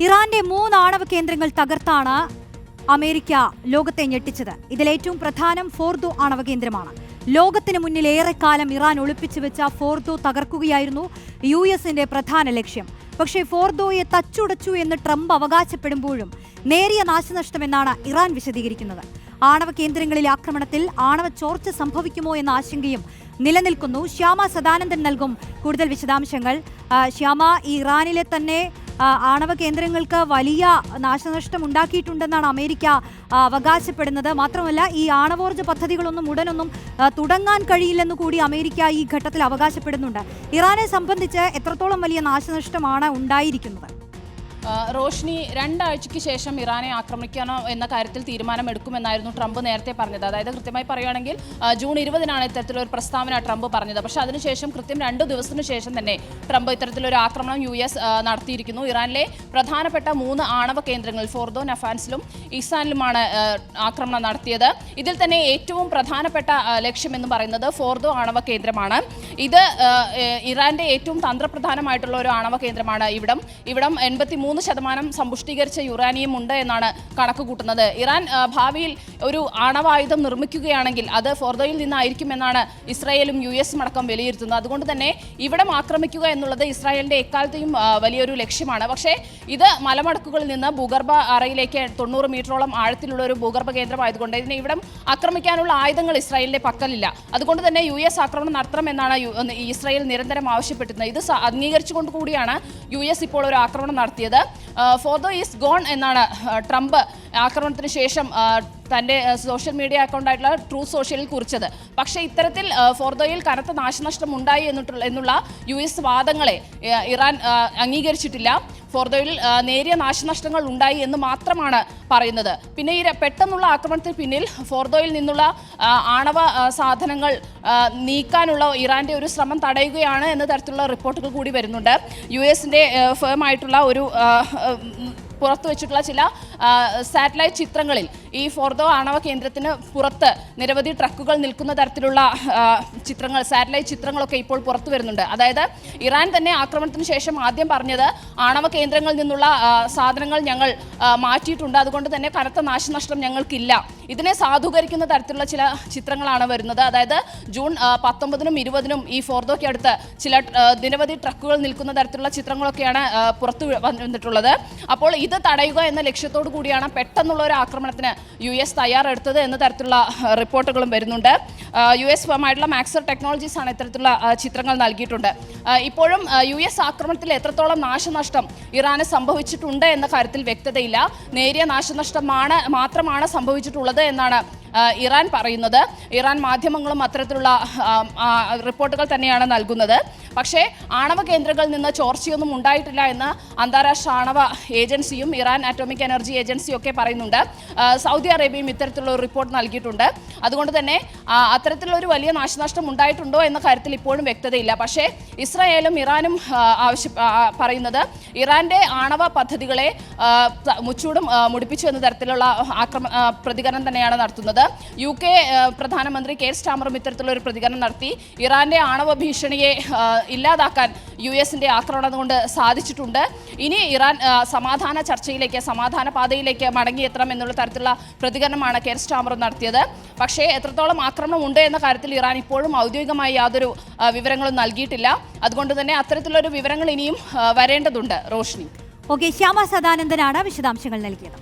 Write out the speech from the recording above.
ഇറാന്റെ മൂന്ന് ആണവ കേന്ദ്രങ്ങൾ തകർത്താണ് അമേരിക്ക ലോകത്തെ ഞെട്ടിച്ചത്. ഇതിലേറ്റവും പ്രധാനം ഫോർദോ ആണവ കേന്ദ്രമാണ്. ലോകത്തിന് മുന്നിൽ ഏറെക്കാലം ഇറാൻ ഒളിപ്പിച്ചു വെച്ച ഫോർദോ തകർക്കുകയായിരുന്നു യു എസിന്റെ പ്രധാന ലക്ഷ്യം. പക്ഷേ ഫോർദോയെ തച്ചുടച്ചു എന്ന് ട്രംപ് അവകാശപ്പെടുമ്പോഴും നേരിയ നാശനഷ്ടമെന്നാണ് ഇറാൻ വിശദീകരിക്കുന്നത്. ആണവ കേന്ദ്രങ്ങളിലെ ആക്രമണത്തിൽ ആണവ ചോർച്ച സംഭവിക്കുമോ എന്ന ആശങ്കയും നിലനിൽക്കുന്നു. ശ്യാമ സദാനന്ദൻ നൽകും കൂടുതൽ വിശദാംശങ്ങൾ. ശ്യാമ ഇറാനിലെ തന്നെ ആണവ കേന്ദ്രങ്ങൾക്ക് വലിയ നാശനഷ്ടം ഉണ്ടാക്കിയിട്ടുണ്ടെന്നാണ് അമേരിക്ക അവകാശപ്പെടുന്നത്. മാത്രമല്ല ഈ ആണവോർജ പദ്ധതികളൊന്നും ഉടനൊന്നും തുടങ്ങാൻ കഴിയില്ലെന്ന് കൂടി അമേരിക്ക ഈ ഘട്ടത്തിൽ അവകാശപ്പെടുന്നുണ്ട്. ഇറാനെ സംബന്ധിച്ച് എത്രത്തോളം വലിയ നാശനഷ്ടമാണ് ഉണ്ടായിരിക്കുന്നത്? റോഷ്നി രണ്ടാഴ്ചയ്ക്ക് ശേഷം ഇറാനെ ആക്രമിക്കണോ എന്ന കാര്യത്തിൽ തീരുമാനമെടുക്കുമെന്നായിരുന്നു ട്രംപ് നേരത്തെ പറഞ്ഞത്. അതായത് കൃത്യമായി പറയുകയാണെങ്കിൽ ജൂൺ ഇരുപതിനാണ് ഇത്തരത്തിലൊരു പ്രസ്താവന ട്രംപ് പറഞ്ഞത്. പക്ഷേ അതിനുശേഷം കൃത്യം രണ്ട് ദിവസത്തിന് ശേഷം തന്നെ ട്രംപ് ഇത്തരത്തിലൊരു ആക്രമണം യു എസ് നടത്തിയിരിക്കുന്നു. ഇറാനിലെ പ്രധാനപ്പെട്ട മൂന്ന് ആണവ കേന്ദ്രങ്ങൾ ഫോർദോ നഫാൻസിലും ഇസാനിലുമാണ് ആക്രമണം നടത്തിയത്. ഇതിൽ തന്നെ ഏറ്റവും പ്രധാനപ്പെട്ട ലക്ഷ്യമെന്ന് പറയുന്നത് ഫോർദോ ആണവ കേന്ദ്രമാണ്. ഇത് ഇറാന്റെ ഏറ്റവും തന്ത്രപ്രധാനമായിട്ടുള്ള ഒരു ആണവ കേന്ദ്രമാണ് ഇവിടം. ഇവിടം എൺപത്തി മൂന്ന് ശതമാനം സമ്പുഷ്ടീകരിച്ച യുറാനിയം ഉണ്ട് എന്നാണ് കണക്ക് കൂട്ടുന്നത്. ഇറാൻ ഭാവിയിൽ ഒരു ആണവായുധം നിർമ്മിക്കുകയാണെങ്കിൽ അത് ഫോർദോയിൽ നിന്നായിരിക്കുമെന്നാണ് ഇസ്രായേലും യു എസും അടക്കം വിലയിരുത്തുന്നത്. അതുകൊണ്ട് തന്നെ ഇവിടം ആക്രമിക്കുക എന്നുള്ളത് ഇസ്രായേലിന്റെ എക്കാലത്തെയും വലിയൊരു ലക്ഷ്യമാണ്. പക്ഷേ ഇത് മലമടക്കുകളിൽ നിന്ന് ഭൂഗർഭ അറയിലേക്ക് തൊണ്ണൂറ് മീറ്ററോളം ആഴത്തിലുള്ള ഒരു ഭൂഗർഭ കേന്ദ്രമായതുകൊണ്ട് ഇതിനെ ഇവിടം ആക്രമിക്കാനുള്ള ആയുധങ്ങൾ ഇസ്രായേലിന്റെ പക്കലില്ല. അതുകൊണ്ട് തന്നെ യു എസ് ആക്രമണം നടത്തണമെന്നാണ് ഇസ്രായേൽ നിരന്തരം ആവശ്യപ്പെട്ടിരുന്നത്. ഇത് അംഗീകരിച്ചുകൊണ്ട് കൂടിയാണ് യു എസ് ഇപ്പോൾ ഒരു ആക്രമണം നടത്തിയത്. ഫോർദോ ഈസ് ഗോൺ എന്നാണ് ട്രംപ് ആക്രമണത്തിന് ശേഷം തന്റെ സോഷ്യൽ മീഡിയ അക്കൗണ്ടായിട്ടുള്ള ട്രൂ സോഷ്യലിൽ കുറിച്ചത്. പക്ഷേ ഇത്തരത്തിൽ ഫോർദോയിൽ കനത്ത നാശനഷ്ടം ഉണ്ടായി എന്നിട്ടുള്ള എന്നുള്ള യു എസ് വാദങ്ങളെ ഇറാൻ അംഗീകരിച്ചിട്ടില്ല. ഫോർദോയിൽ നേരിയ നാശനഷ്ടങ്ങൾ ഉണ്ടായി എന്ന് മാത്രമാണ് പറയുന്നത്. പിന്നെ ഈ പെട്ടെന്നുള്ള ആക്രമണത്തിന് പിന്നിൽ ഫോർദോയിൽ നിന്നുള്ള ആണവ സാധനങ്ങൾ നീക്കാനുള്ള ഇറാന്റെ ഒരു ശ്രമം തടയുകയാണ് എന്ന തരത്തിലുള്ള റിപ്പോർട്ടുകൾ കൂടി വരുന്നുണ്ട്. യു എസിന്റെ ഫേമായിട്ടുള്ള ഒരു പുറത്തു വെച്ചിട്ടുള്ള ചില സാറ്റലൈറ്റ് ചിത്രങ്ങളിൽ ഈ ഫോർദോ ആണവ കേന്ദ്രത്തിന് പുറത്ത് നിരവധി ട്രക്കുകൾ നിൽക്കുന്ന തരത്തിലുള്ള ചിത്രങ്ങൾ സാറ്റലൈറ്റ് ചിത്രങ്ങളൊക്കെ ഇപ്പോൾ പുറത്തു വരുന്നുണ്ട്. അതായത് ഇറാൻ തന്നെ ആക്രമണത്തിന് ശേഷം ആദ്യം പറഞ്ഞത് ആണവ കേന്ദ്രങ്ങളിൽ നിന്നുള്ള സാധനങ്ങൾ ഞങ്ങൾ മാറ്റിയിട്ടുണ്ട്. അതുകൊണ്ട് തന്നെ കനത്ത നാശനഷ്ടം ഞങ്ങൾക്കില്ല. ഇതിനെ സാധൂകരിക്കുന്ന തരത്തിലുള്ള ചില ചിത്രങ്ങളാണ് വരുന്നത്. അതായത് ജൂൺ പത്തൊമ്പതിനും ഇരുപതിനും ഈ ഫോർദോയ്ക്ക് അടുത്ത് ചില നിരവധി ട്രക്കുകൾ നിൽക്കുന്ന തരത്തിലുള്ള ചിത്രങ്ങളൊക്കെയാണ് പുറത്തു വന്നിട്ടുള്ളത്. അപ്പോൾ ഇത് തടയുക എന്ന ലക്ഷ്യത്തോടു കൂടിയാണ് പെട്ടെന്നുള്ള ഒരു ആക്രമണത്തിന് യു എസ് തയ്യാറെടുത്തത് എന്ന തരത്തിലുള്ള റിപ്പോർട്ടുകളും വരുന്നുണ്ട്. യു എസ് ഫേമായിട്ടുള്ള മാക്സർ ടെക്നോളജീസ് ആണ് ഇത്തരത്തിലുള്ള ചിത്രങ്ങൾ നൽകിയിട്ടുണ്ട്. ഇപ്പോഴും യു എസ് ആക്രമണത്തിൽ എത്രത്തോളം നാശനഷ്ടം ഇറാന് സംഭവിച്ചിട്ടുണ്ട് എന്ന കാര്യത്തിൽ വ്യക്തതയില്ല. നേരിയ നാശനഷ്ടമാണ് മാത്രമാണ് സംഭവിച്ചിട്ടുള്ളത് എന്നാണ് ഇറാൻ പറയുന്നത്. ഇറാൻ മാധ്യമങ്ങളും അത്തരത്തിലുള്ള റിപ്പോർട്ടുകൾ തന്നെയാണ് നൽകുന്നത്. പക്ഷേ ആണവ കേന്ദ്രങ്ങളിൽ നിന്ന് ചോർച്ചയൊന്നും ഉണ്ടായിട്ടില്ല എന്ന് അന്താരാഷ്ട്ര ആണവ ഏജൻസിയും ഇറാൻ അറ്റോമിക് എനർജി ഏജൻസിയും ഒക്കെ പറയുന്നുണ്ട്. സൗദി അറേബ്യയും ഇത്തരത്തിലുള്ള റിപ്പോർട്ട് നൽകിയിട്ടുണ്ട്. അതുകൊണ്ട് തന്നെ ഒരു വലിയ നാശനഷ്ടം ഉണ്ടായിട്ടുണ്ടോ എന്ന കാര്യത്തിൽ ഇപ്പോഴും വ്യക്തതയില്ല. പക്ഷേ ഇസ്രായേലും ഇറാനും ആവശ്യ പറയുന്നത് ഇറാന്റെ ആണവ പദ്ധതികളെ മുച്ചൂടും മുടിപ്പിച്ചു എന്ന തരത്തിലുള്ള ആക്രമ പ്രതികരണം തന്നെയാണ് നടത്തുന്നത്. യു കെ പ്രധാനമന്ത്രി കെയർ സ്റ്റാമറും ഇത്തരത്തിലുള്ള ഒരു പ്രതികരണം നടത്തി. ഇറാന്റെ ആണവ ഭീഷണിയെ ഇല്ലാതാക്കാൻ യു എസിന്റെ ആക്രമണം കൊണ്ട് സാധിച്ചിട്ടുണ്ട്. ഇനി ഇറാൻ സമാധാന ചർച്ചയിലേക്ക് സമാധാന പാതയിലേക്ക് മടങ്ങിയെത്തണം എന്നുള്ള തരത്തിലുള്ള പ്രതികരണമാണ് കെയർ സ്റ്റാമർ നടത്തിയത്. പക്ഷേ എത്രത്തോളം ആക്രമണം ഉണ്ട് എന്ന കാര്യത്തിൽ ഇറാൻ ഇപ്പോഴും ഔദ്യോഗികമായി യാതൊരു വിവരങ്ങളും നൽകിയിട്ടില്ല. അതുകൊണ്ട് തന്നെ അത്തരത്തിലുള്ള വിവരങ്ങൾ ഇനിയും വരേണ്ടതുണ്ട്. റോഷ്നി. ഓക്കെ ശ്യാമ സദാനന്ദനാണ് വിശദാംശങ്ങൾ നൽകിയത്.